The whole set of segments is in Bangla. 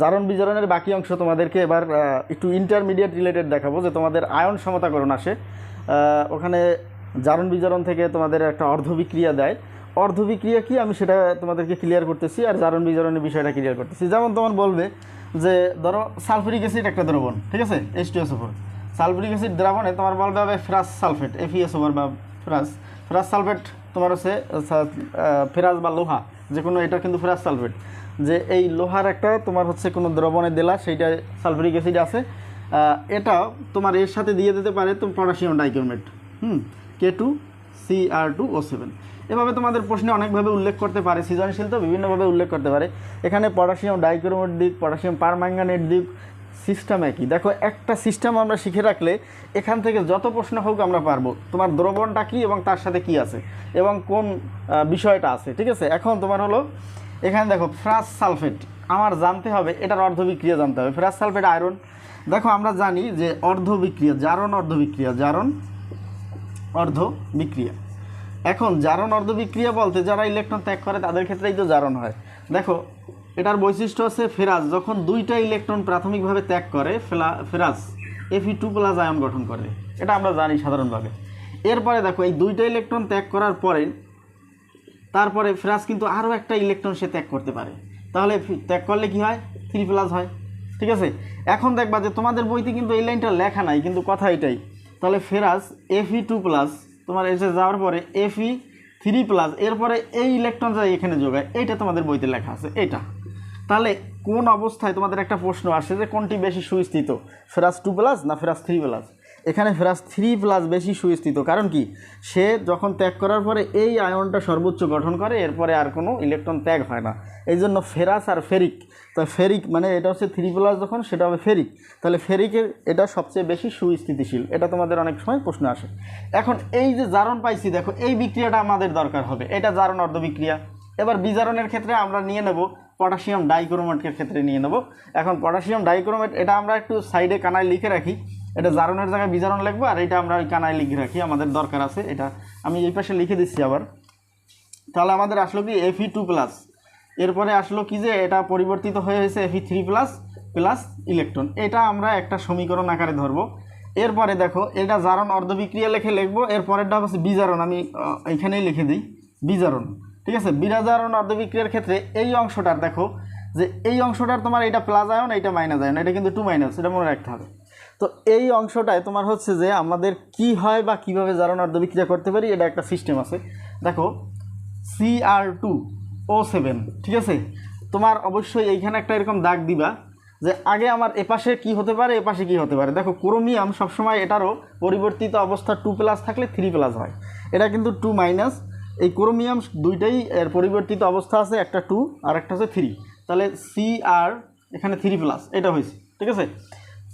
জারণ বিজারণের বাকি অংশ তোমাদেরকে এবার একটু ইন্টারমিডিয়েট রিলেটেড দেখাবো যে তোমাদের আয়ন সমতাকরণ আসে। ওখানে জারণ বিজারণ থেকে তোমাদের একটা অর্ধবিক্রিয়া দেয়। অর্ধবিক্রিয়া কি? আমি সেটা তোমাদেরকে ক্লিয়ার করতেছি আর জারণ বিজারণের বিষয়টা ক্লিয়ার করতেছি। যেমন তোমার বলবে যে, ধরো সালফুরিক অ্যাসিড একটা দ্রবণ, ঠিক আছে? এইচ টু এস ওপর সালফুরিক অ্যাসিড দ্রাবণে তোমার বলবে হবে ফেরাস সালফেট এফিএস ওভার বা ফেরাস। ফেরাস সালফেট তোমার হচ্ছে ফেরাস বা লোহা যে কোনো এটা কিন্তু ফেরাস সালফেট। যে এই লোহার একটা তোমার হচ্ছে কোনো দ্রবণে দিলা, সেইটা সালফুরিক অ্যাসিড আছে। এটা তোমার এর সাথে দিয়ে দিতে পারে তুমি পটাশিয়াম ডাইক্রোমেট হুম K two C R two O seven এভাবে তোমাদের প্রশ্নে অনেকভাবে উল্লেখ করতে পারে, সৃজনশীল তো বিভিন্নভাবে উল্লেখ করতে পারে। এখানে পটাশিয়াম ডাইক্রোমেট দিক পটাশিয়াম পারম্যাঙ্গানেট দিক সিস্টেম একই। দেখো, একটা সিস্টেম আমরা শিখে রাখলে এখান থেকে যত প্রশ্ন হোক আমরা পারব। তোমার দ্রবণটা কী এবং তার সাথে কি আছে এবং কোন বিষয়টা আছে, ঠিক আছে? এখন তোমার হলো এখানে দেখো ফ্রাস সালফেট। আমার জানতে হবে, এটার অর্ধবিক্রিয়া জানতে হবে। Ferrous sulphate iron. দেখো, আমরা জানি যে অর্ধবিক্রিয়া জারণ অর্ধবিক্রিয়া জারণ অর্ধ বিক্রিয়া। এখন, জারণ অর্ধ বিক্রিয়া বলতে যারা ইলেকট্রন ত্যাগ করে, তাদের ক্ষেত্রেই তো জারণ হয়। দেখো, এটার বৈশিষ্ট্য আছে ফেরাজ। যখন দুইটা ইলেকট্রন প্রাথমিকভাবে ত্যাগ করে, ফেলা ferrous F E two plus ion গঠন করে। এটা আমরা জানি সাধারণভাবে। এরপরে দেখো, এই দুইটা ইলেকট্রন ত্যাগ করার পরে তারপরে ফেরাস কিন্তু আরও একটা ইলেকট্রন সে ত্যাগ করতে পারে। তাহলে ত্যাগ করলে কি হয়? থ্রি প্লাস হয়। ঠিক আছে? এখন দেখবা যে তোমাদের বইতে কিন্তু এই লাইনটা লেখা নাই, কিন্তু কথা এটাই। তাহলে ফেরাস এফি টু প্লাস তোমার এসে যাওয়ার পরে এফি থ্রি প্লাস এরপরে এই ইলেকট্রন যা এখানে যোগায়, এইটা তোমাদের বইতে লেখা আছে এটা তাহলে কোন অবস্থায় তোমাদের একটা প্রশ্ন আসে যে কোনটি বেশি সুস্থিত ফেরাস টু প্লাস না ফেরাস থ্রি প্লাস এখানে ফেরাস থ্রি প্লাস বেশি সুস্থিত। কারণ কি? সে যখন ত্যাগ করার পরে এই আয়নটা সর্বোচ্চ গঠন করে, এরপরে আর কোনো ইলেকট্রন ত্যাগ হয় না। এই জন্য ফেরাস আর ফেরিক, তো ফেরিক মানে এটা হচ্ছে থ্রি প্লাস যখন, সেটা হবে ফেরিক। তাহলে ফেরিকের এটা সবচেয়ে বেশি সুস্থিতিশীল। এটা তোমাদের অনেক সময় প্রশ্ন আসে। এখন এই যে জারণ পাইছি, দেখো, এই বিক্রিয়াটা আমাদের দরকার হবে। এটা জারণ অর্ধ বিক্রিয়া। এবার বিজারণের ক্ষেত্রে আমরা নিয়ে নেব পটাশিয়াম ডাইক্রোমেটের ক্ষেত্রে নিয়ে নেব। এখন পটাশিয়াম ডাইক্রোমেট, এটা আমরা একটু সাইডে কানায় লিখে রাখি। এটা জারণের জায়গায় বিজারণ লিখব, আর এটা আমরা ওই কানায় লিখে রাখি, আমাদের দরকার আছে এটা। আমি এই পাশে লিখে দিচ্ছি আবার। তাহলে আমাদের আসলো কি এফি টু প্লাস এরপরে আসলো কি যে এটা পরিবর্তিত হয়ে হয়েছে F E three plus plus electron এটা আমরা একটা সমীকরণ আকারে ধরবো। এরপরে দেখো, এটা জারণ অর্ধবিক্রিয়া লিখে লিখব, এরপরেরটা হচ্ছে বিজারণ। আমি এখানেই লিখে দিই, বিজারণ। ঠিক আছে? বিরাজারণ অর্ধবিক্রিয়ার ক্ষেত্রে এই অংশটার দেখো, যে এই অংশটার তোমার এটা প্লাস আয়ন এটা মাইনাস আয়ন, এটা কিন্তু টু মাইনাস এটা মনে রাখতে হবে। তো এই অংশটায় তোমার হচ্ছে যে আমাদের কি হয় বা কীভাবে জারণ অর্ধবিক্রিয়া করতে পারি, এটা একটা সিস্টেম আছে। দেখো C R two O seven ঠিক আছে? তোমার অবশ্যই এইখানে একটা এরকম দাগ দিবা যে আগে আমার এপাশে কি হতে পারে, এপাশে কি হতে পারে। দেখো ক্রোমিয়াম সবসময় এটারও পরিবর্তিত অবস্থা টু প্লাস থাকলে থ্রি প্লাস হয়। এটা কিন্তু টু মাইনাস এই ক্রোমিয়াম দুইটাই এর পরিবর্তিত অবস্থা আছে, একটা টু আর একটা হচ্ছে থ্রি তাহলে সি আর এখানে থ্রি প্লাস এটা হয়েছে, ঠিক আছে?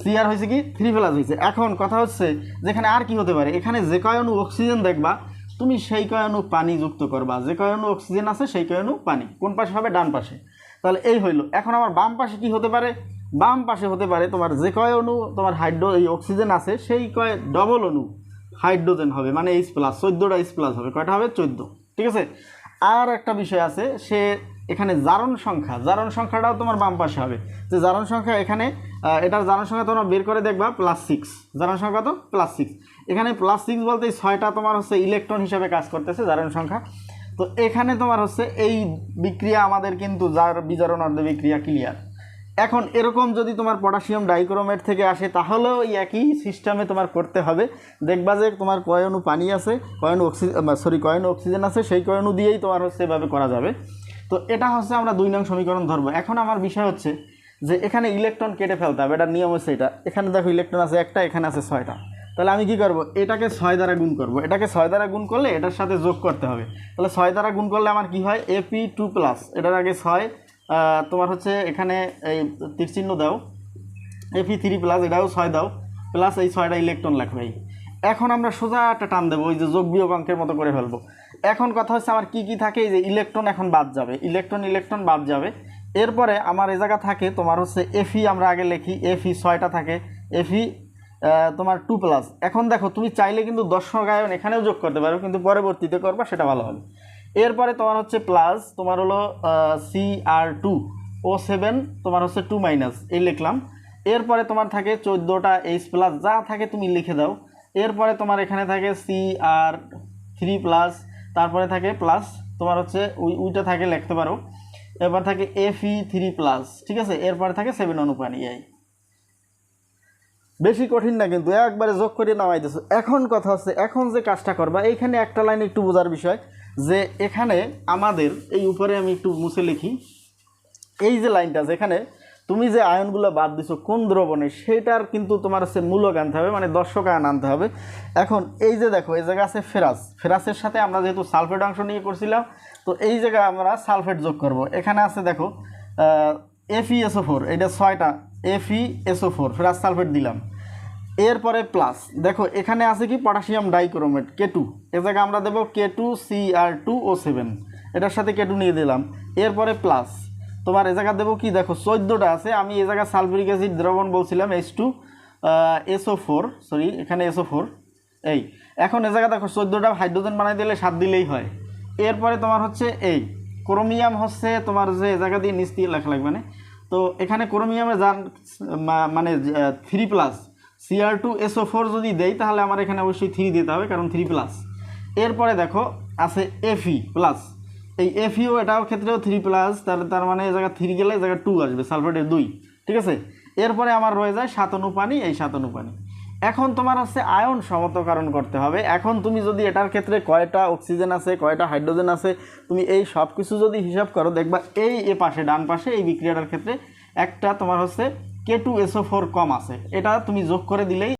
থ্রি আর হয়েছে কি? থ্রি প্লাস হয়েছে। এখন কথা হচ্ছে, যেখানে আর কি হতে পারে? এখানে যে কয়নু অক্সিজেন দেখবা, তুমি সেই কয়নু পানি যুক্ত করবা। যে কয়নু অক্সিজেন আছে, সেই কয়নু পানি। কোন পাশে হবে? ডান পাশে। তাহলে এই হইল। এখন আমার বাম পাশে কি হতে পারে? বাম পাশে হতে পারে তোমার যে কয় অণু, তোমার হাইড্রো, এই অক্সিজেন আছে, সেই কয় ডবল অণু হাইড্রোজেন হবে। মানে এইচ প্লাস চোদ্দোটা এইচ প্লাস হবে। কয়টা হবে? চোদ্দ। ঠিক আছে? আর একটা বিষয় আছে, সে এখানে জারণ সংখ্যা, জারণ সংখ্যাটাও তোমার বাম পাশে হবে। যে জারণ সংখ্যা এখানে এটার জারণ সংখ্যা তোমরা বের করে দেখবা প্লাস সিক্স জারণ সংখ্যা তো প্লাস সিক্স এখানে প্লাস সিক্স বলতে ছয়টা তোমার হচ্ছে ইলেকট্রন হিসাবে কাজ করতেছে জারণ সংখ্যা। তো এখানে তোমার হচ্ছে এই বিক্রিয়া আমাদের কিন্তু যার বিজারণ অর্ধ বিক্রিয়া ক্লিয়ার এখন এরকম যদি তোমার পটাশিয়াম ডাইক্রোমেট থেকে আসে, তাহলেও এই একই সিস্টেমে তোমার করতে হবে। দেখবা যে তোমার কয়নু পানি আছে, কয়নু অক্সিজেন সরি কয়নু অক্সিজেন আছে, সেই কয়নু দিয়েই তোমার হচ্ছে এভাবে করা যাবে। তো এটা হচ্ছে আমরা দুই নং সমীকরণ ধরবো। এখন আমার বিষয় হচ্ছে যে এখানে ইলেকট্রন কেটে ফেলতে হবে এটার নিয়ম হচ্ছে এটা। এখানে দেখো ইলেকট্রন আছে একটা, এখানে আছে ছয়টা। তাহলে আমি কি করব? এটাকে ছয় দ্বারা গুণ করব। এটাকে ছয় দ্বারা গুণ করলে এটার সাথে যোগ করতে হবে। তাহলে ছয় দ্বারা গুণ করলে আমার কি হয়? এপি টু প্লাস এটার আগে ছয় তোমার হচ্ছে এখানে এই তীর চিহ্ন দাও এপি থ্রি প্লাস এটাও ছয় দাও। প্লাস এই ছয়টা ইলেকট্রন এই এখন আমরা সোজা একটা টান দেবো, ওই যে যোগ বিয়োগ অঙ্কের মতো করে ফেলব। এখন কথা হচ্ছে আমার কি কি থাকে, এই যে ইলেকট্রন এখন বাদ যাবে। ইলেকট্রন ইলেকট্রন বাদ যাবে। এরপরে আমার এ জায়গা থাকে, তোমার হচ্ছে এফি আমরা আগে লিখি এফি ছয়টা থাকে এফি তোমার টু প্লাস এখন দেখো, তুমি চাইলে কিন্তু দর্শক আয়ন এখানেও যোগ করতে পারো, কিন্তু পরবর্তীতে করবা, সেটা ভালো হবে। এরপরে তোমার হচ্ছে প্লাস তোমার হলো C R two O seven তোমার হচ্ছে টু মাইনাস এই লিখলাম। এরপরে তোমার থাকে চোদ্দোটা এইচ প্লাস যা থাকে তুমি লিখে দাও। এরপরে তোমার এখানে থাকে সি আর থ্রি প্লাস তারপরে থাকে প্লাস তোমার হচ্ছে ওই উইটা থাকে লিখতে পারো। এরপর থাকে এফ ই থ্রি প্লাস ঠিক আছে? এরপরে থাকে সেভেন অনুপানি এই। বেশি কঠিন না কিন্তু, একবারে যোগ করে নামাই দিছো। এখন কথা হচ্ছে, এখন যে কাজটা করবা, এইখানে একটা লাইন একটু বোঝার বিষয়, যে এখানে আমাদের, এই উপরে আমি একটু মুছে লিখি। এই যে লাইনটা আছে এখানে তুমি যে আয়নগুলো বাদ দিছো কোন দ্রবণে, সেটার কিন্তু তোমার হচ্ছে মূলক আনতে হবে মানে দর্শক আয়ন আনতে হবে। এখন এই যে দেখো, এই জায়গা আছে ফেরাস। ফেরাসের সাথে আমরা যেহেতু সালফেট অংশ নিয়ে করছিলাম, তো এই জায়গায় আমরা সালফেট যোগ করব। এখানে আছে দেখো এফইএসও ফোর এটা ছয়টা এফইএসও ফোর ফেরাস সালফেট দিলাম। এরপরে প্লাস দেখো, এখানে আছে কি পটাশিয়াম ডাইক্রোমেট কে টু এ জায়গায় আমরা দেবো K two C R two O seven এটার সাথে কে টু নিয়ে দিলাম। এরপরে প্লাস তোমার এ জায়গা দেবো কি? দেখো, চোদ্দোটা আছে। আমি এ জায়গায় সালফিউরিক অ্যাসিড, দ্রবণ বলছিলাম H two SO four sorry এখানে এসও ফোর এই। এখন এ জায়গা দেখো, চোদ্দোটা হাইড্রোজেন বানাই দিলে সাত দিলেই হয়। এরপরে তোমার হচ্ছে এই ক্রোমিয়াম হচ্ছে তোমার যে এ জায়গা দিয়ে নিচ দিয়ে লেখা লাগবে মানে তো এখানে ক্রোমিয়ামে যার মানে three plus CR two SO four যদি দেই, তাহলে আমার এখানে অবশ্যই থ্রি দিতে হবে, কারণ থ্রি প্লাস এরপরে দেখো, আছে এফই প্লাস এই এফ এফইও এটাও ক্ষেত্রেও থ্রি প্লাস তাহলে তার মানে এই জায়গা থ্রি গেলে এই জায়গায় টু আসবে সালফেটের দুই, ঠিক আছে? এরপরে আমার রয়ে যায় সাতানু পানি এই সাতানু পানি এখন তোমার হচ্ছে আয়ন সমতকরণ করতে হবে। এখন তুমি যদি এটার ক্ষেত্রে কয়টা অক্সিজেন আছে, কয়টা হাইড্রোজেন আছে, তুমি এই সব কিছু যদি হিসাব করো, দেখবা এই এ পাশে, ডান পাশে এই বিক্রিয়াটার ক্ষেত্রে একটা তোমার হচ্ছে কে টু এসও ফোর কম আছে। এটা তুমি যোগ করে দিলেই